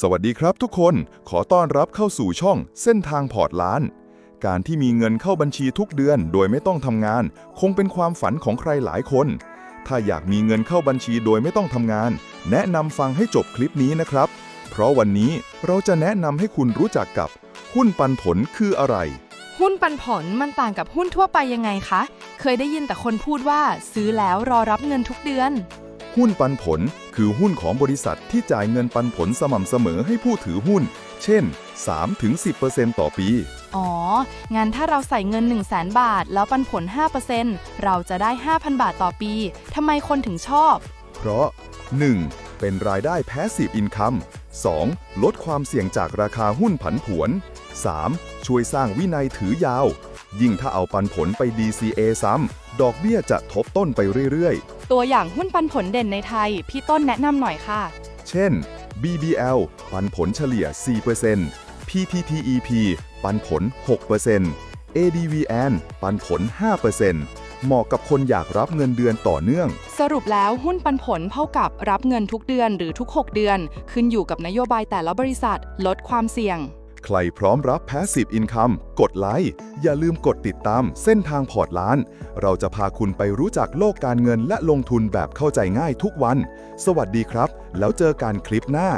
สวัสดีครับทุกคนขอต้อนรับเข้าสู่ช่องเส้นทางพอร์ตล้าน การที่มีเงินเข้าบัญชีทุกเดือนโดยไม่ต้องทำงาน คงเป็นความฝันของใครหลายคน ถ้าอยากมีเงินเข้าบัญชีโดยไม่ต้องทำงาน แนะนำฟังให้จบคลิปนี้นะครับ เพราะวันนี้เราจะแนะนำให้คุณรู้จักกับ หุ้นปันผลคืออะไร หุ้นปันผลมันต่างกับหุ้นทั่วไปยังไงคะ เคยได้ยินแต่คนพูดว่าซื้อแล้วรอรับเงินทุกเดือน หุ้นปันผลคือหุ้นของบริษัทที่จ่ายเงินปันผลสม่ำเสมอให้ผู้ถือหุ้น เช่น 3-10%ต่อปี อ๋อ งั้นถ้าเราใส่เงิน 1 0 0 0 0แบาท แล้วปันผล 5%เราจะได้ 5,000 บาทต่อปี ทำไมคนถึงชอบ เพราะ 1. เป็นรายได้ passive income 2. ลดความเสี่ยงจากราคาหุ้นผันผวน 3. ช่วยสร้างวินัยถือยาว ยิ่งถ้าเอาปันผลไป DCA ซ้ำ ดอกเบี้ยจะทบต้นไปเรื่อยตัวอย่างหุ้นปันผลเด่นในไทย พี่ต้นแนะนำหน่อยค่ะๆเช่น BBL ปันผลเฉลี่ย 4% PTTEP ปันผล 6% ADVN ปันผล 5%เหมาะกับคนอยากรับเงินเดือนต่อเนื่อง สรุปแล้วหุ้นปันผลเท่ากับรับเงินทุกเดือนหรือทุก 6 เดือน ขึ้นอยู่กับนโยบายแต่ละบริษัท ลดความเสี่ยง ใครพร้อมรับ Passive Income กดไลค์ อย่าลืมกดติดตามเส้นทางพอร์ตล้าน เราจะพาคุณไปรู้จักโลกการเงินและลงทุนแบบเข้าใจง่ายทุกวัน สวัสดีครับ แล้วเจอกันคลิปหน้า